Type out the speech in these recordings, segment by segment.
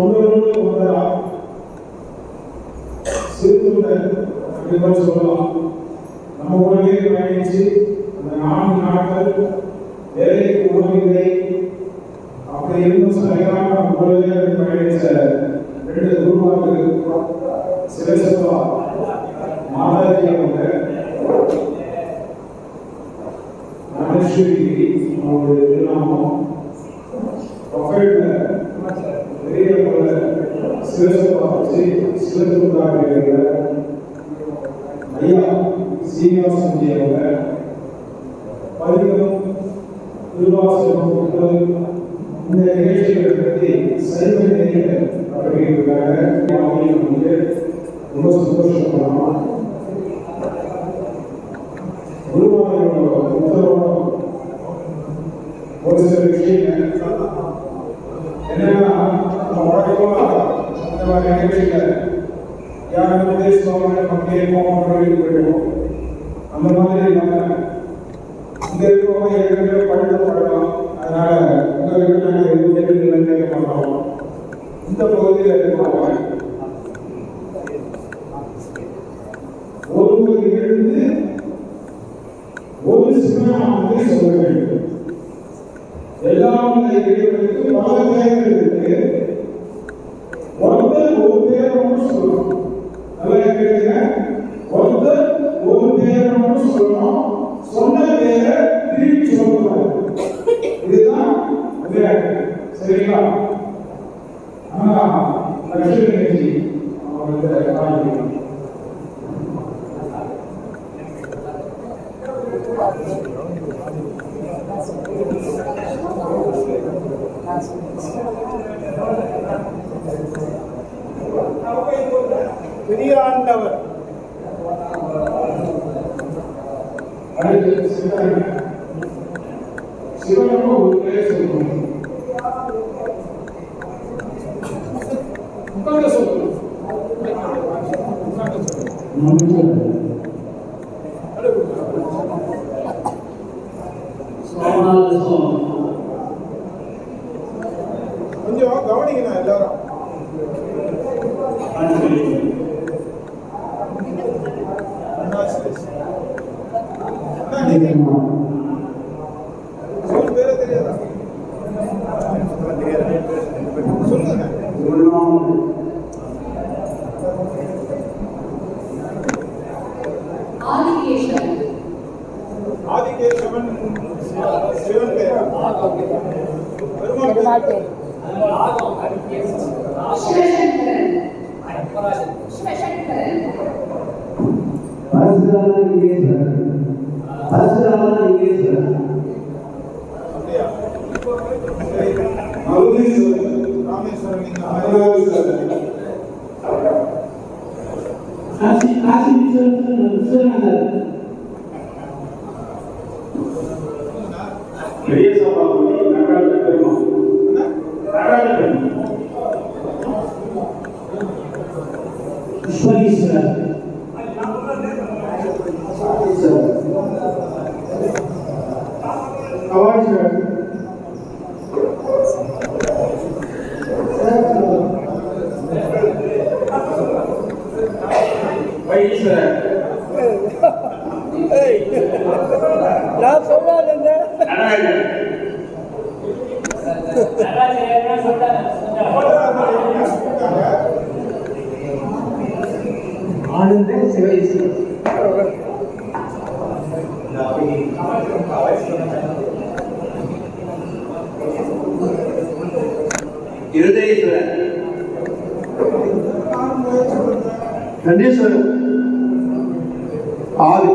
தொண்ணூறு ஒன்பதா கண்டிப்பாக சொல்லலாம். நம்ம கூடவே பயணிச்சு அந்த நான்கு நாட்கள் வேலைக்கு போகவில்லை. அப்படி இருந்தும் சரியான நம்ம பயணிச்ச ரெண்டு குருமார்கள் சிவசபா மாதாஜி அவங்க ராமேஸ்வரி அவங்களுடைய சிவசபா வச்சு இருக்கிற ஐயா சீனிவாசன் ஜி அவங்க பதிகம் திருவாசகம் இந்த நிகழ்ச்சிகளை பற்றி சைவ நெறிகள் அப்படிங்கிறதுக்காக வந்து ரொம்ப சந்தோஷப்படலாம் குருவாயூரோட புத்தகம் ஒரு சில விஷயங்கள் என்னன்னா நம்ம வழக்கமா இந்த மாதிரி நிகழ்ச்சியில யாரும் போயிடுவோம் அந்த மாதிரி நம்ம இங்க ஏற்கனவே அதனால உங்க வீட்டில் நாங்கள் எதுவும் கேள்விகள் கேட்க மாட்டோம் இந்த பகுதியில் இருக்கவங்க ஒருவர் எழுந்து ஒரு சிவனாமத்தை சொல்ல வேண்டும் எல்லாம் இறைவனுக்கு பல இருக்கு ஒருத்தர் ஒரு பேரோடு சொல்லணும் நல்லா கேட்குங்க ஒருத்தர் ஒரு பேரோடு சொல்லணும் சொன்ன பேரை திருப்பி சொல்லக்கூடாது இதுதான் விளையாட்டு சரிங்களா ஆனா லட்சுமி அவங்களுக்கு காண்பிக்கணும் சிவனுக்கு ஒரு சொல்லணும் உட்கார்ந்து சொல்லணும் கொஞ்சம் கவனிக்கணும் எல்லாரும். ஆதிகேசவன் ஆதிகேசவன் சிவன் பேரா பெருமாள் பெருமாள் பேர் பேர் சிவசங்கரன் சிவசங்கரன் பரசுராமன் லிங்கேஸ்வரர் பரசுராமன் லிங்கேஸ்வரர் அப்படியா சரி. மருதீஸ்வரன் ராமேஸ்வரன் நீங்க அமராவீஸ்வரன் cansada. Queria salvar o irmão. Do irmão. You. நான் சொல்லாத நடராஜன் ஆனந்த சிவகீஸ்வரர் இருதயேஸ்வரர். கண்டேஸ்வரர். ஆதி.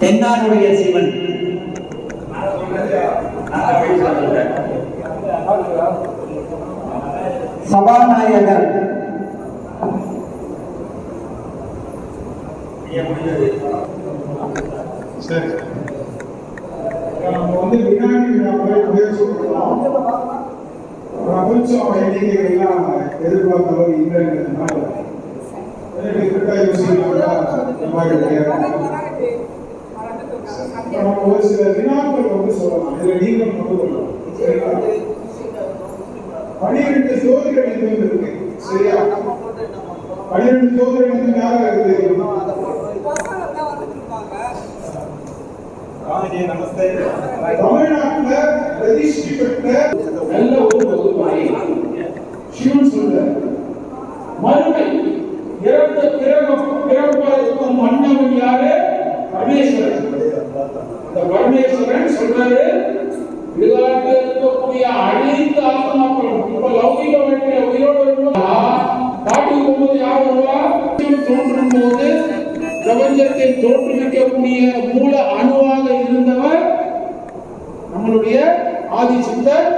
தென்னாடுடைய சிவன். சபாநாயகர். சரி. நம்ம வந்து வினாடி வினாவை முயற்சி பண்ணலாம். கொஞ்சம் எண்ணிக்கைகள்லாம் எதிர்பார்த்த அளவு இல்லைங்கிறதுனால யோசிக்கலாம் இந்த மாதிரி விளையாட்டு இப்ப நம்ம ஒரு சில வினாக்கள் வந்து சொல்லலாம். இதுல நீங்க கொண்டு பனிரெண்டு சோதனை இருக்கு. சரியா? பனிரெண்டு சோதனை நிதியம் யாரா இருக்கு? தெரியுமா ராமஜி நமஸ்தே. தமிழ்நாட்டுல ரெஜிஸ்ட்ரி பெற்ற நல்ல ஒரு சிவன் சொல்ற மறுமை இந்த பரமேஸ்வரன் சொல்றாரு இடுகாட்டில் இருக்கக்கூடிய அனைத்து ஆத்மாக்களும் இப்ப லௌகிக வாழ்க்கையில உயிரோடு இருக்கும் காட்டுக்கு போகும்போது யார் வருவா? தோன்றும் போது பிரபஞ்சத்தை தோற்றுவிக்கக்கூடிய மூல அணுவாக இருந்தவர் நம்மளுடைய ஆதி சித்தர்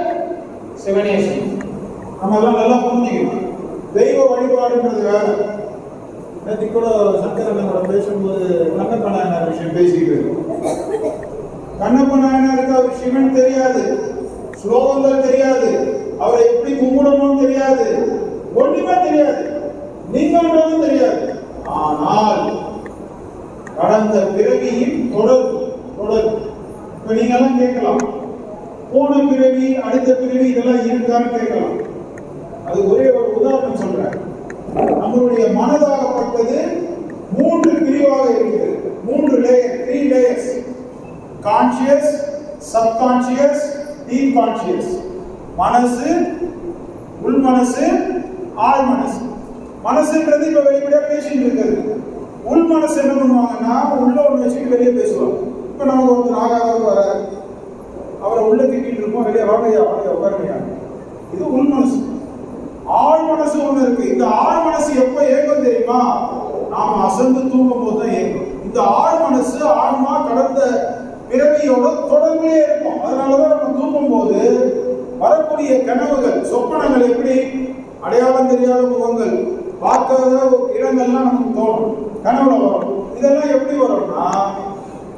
சிவனேசன். நம்ம எல்லாம் நல்லா புரிஞ்சுக்கணும். தெய்வ வழிபாடுன்றது வேற. நேற்று கூட சங்கரன் கூட பேசும்போது நல்ல விஷயம் பேசிக்கிட்டு இருக்கோம். கண்ணப்ப நாயனாருக்கு அவர் சிவன் தெரியாது ஸ்லோகங்கள் தெரியாது அவரை எப்படி கும்பிடணும் தெரியாது ஒன்றுமே தெரியாது நீங்களும் தெரியாது. ஆனால் கடந்த பிறவியின் தொடர்பு தொடர்பு. இப்ப நீங்க எல்லாம் கேட்கலாம். போன பிறவி அடுத்த பிறவி இதெல்லாம் இருக்கான்னு கேட்கலாம். அது ஒரே ஒரு உதாரணம் சொல்றேன். நம்மளுடைய மனதாகப்பட்டது மூன்று பிரிவாக இருக்கிறது. மூன்று layer conscious subconscious deep conscious மனசு உள் மனசு ஆள் மனசு மனசுன்றது இப்ப வெளிப்படையா பேசிட்டு இருக்கிறது. உள் மனசு என்ன பண்ணுவாங்கன்னா உள்ள ஒண்ணு வச்சுட்டு வெளியே பேசுவாங்க. இப்ப நமக்கு ஒருத்தர் ஆகாதவர் வர அவரை உள்ள திட்டிட்டு இருப்போம் வெளியே வாங்கய்யா வாங்கய்யா உட்காருங்கய்யா இது உள் மனசு ஆள் மனசு ஒண்ணு இருக்கு. இந்த ஆழ் மனசு எப்ப ஏங்கும் தெரியுமா? நாம அசந்து தூங்கும் போது தான் ஏங்கும் இந்த ஆள் மனசு ஆன்மா கடந்த பிறவியோட தொடர்பே இருக்கும் அதனாலதான் நம்ம தூங்கும் போது வரக்கூடிய கனவுகள் சொப்பனங்கள் எப்படி? அடையாளம் தெரியாத முகங்கள் பார்க்காத இடங்கள்லாம் நமக்கு தோணும். கனவுல வரும். இதெல்லாம் எப்படி வரும்னா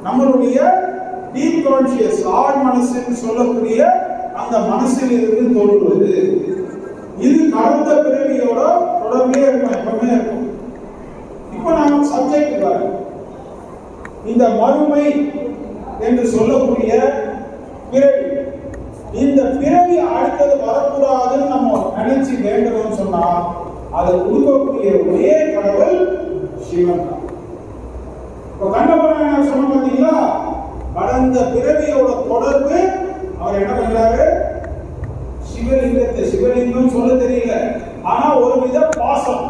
நம்மளுடைய டீப் கான்சியஸ் ஆழ் மனசுன்னு சொல்லக்கூடிய அந்த மனசில் இருந்து தோன்றுவது. இது கடந்த பிறவியோட தொடர்பே இருக்கும் எப்பவுமே இருக்கும். இப்போ நான் சப்ஜெக்ட் வரேன். இந்த மறுமை என்று சொல்லக்கூடிய பிறவி இந்த பிறவி அடுத்தது வரக்கூடாதுன்னு நம்ம நினைச்சு வேண்டணும்னு சொன்னா அதை கொடுக்கக்கூடிய ஒரே கடவுள் சிவன் தான். இப்போ கண்ணபுரம் சொன்ன பார்த்தீங்களா வளர்ந்த பிறவியோட தொடர்பு அவர் என்ன பண்றாரு? சிவலிங்கத்தை சிவலிங்கம் சொல்ல தெரியல. ஆனா ஒரு வித பாசம்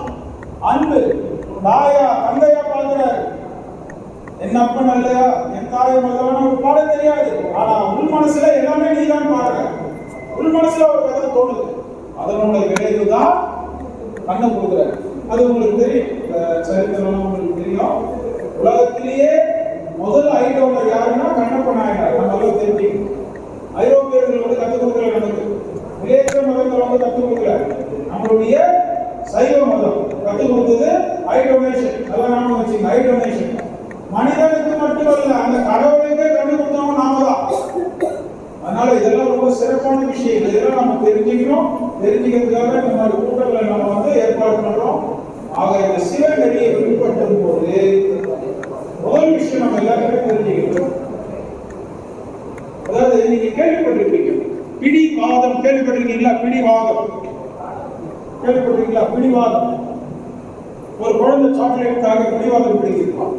அன்பு. தாயா தந்தையா பாக்குறாரு. என் அப்பன் அல்லையா? என் தாயம் அல்லவா பாட தெரியாது. ஆனா உள் மனசுல எல்லாமே நீதான் பாடுற. உள் மனசுல ஒரு கதை தோணுது. அதனோட விளைவு தான் கண்ணை கொடுக்குறாரு அது உங்களுக்கு தெரியும். சரித்திரம் உங்களுக்கு தெரியும். உலகத்திலேயே முதல் ஐரோவர் யாருன்னா கண்ணப்ப நாயனார். நம்ம தெரியும் தெரிஞ்சுக்கணும் ஐரோப்பியர்கள் வந்து கற்றுக் கொடுக்கல நமக்கு கிரேக்க மதங்கள் வந்து கற்றுக் கொடுக்கல நம்மளுடைய சைவ மதம் கற்றுக் கொடுத்தது ஐ டொனேஷன் நல்லா நாம வச்சுங்க ஐ டொனேஷன் மனிதனுக்கு மட்டுமல்ல அந்த கடவுளுக்கே கண்டு கொடுத்தவங்க நாம தான் அதனால இதெல்லாம் ரொம்ப சிறப்பான விஷயம் இதெல்லாம் நம்ம தெரிஞ்சுக்கணும் தெரிஞ்சுக்கிறதுக்காக இந்த மாதிரி கூட்டங்களை நம்ம வந்து ஏற்பாடு பண்றோம். ஆக இந்த சிவநெறியை பின்பற்றும் போது முதல் விஷயம் நம்ம எல்லாருமே தெரிஞ்சுக்கணும். அதாவது நீங்க கேள்விப்பட்டிருப்பீங்க. பிடிவாதம் கேள்விப்பட்டிருக்கீங்களா? பிடிவாதம் கேள்விப்பட்டிருக்கீங்களா? பிடிவாதம் ஒரு குழந்தை சாக்லேட்டுக்காக பிடிவாதம் பிடிக்கிறான்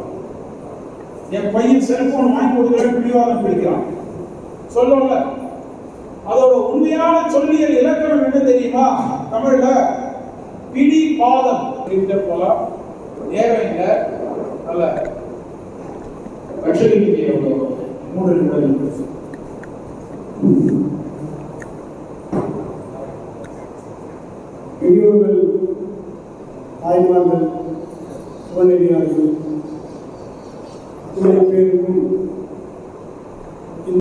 என் பையன் செல்போன் வாங்கி கொடுக்குறேன் பிடிவாதம் பிடிக்கிறான். சொல்லல உண்மையான சொல்லியல் இலக்கணம் என்ன தெரியுமா? தமிழ்ல பிடி பாதம் போலாம். நேரம் நல்ல லட்சலிங்க எவ்வளோ மூன்று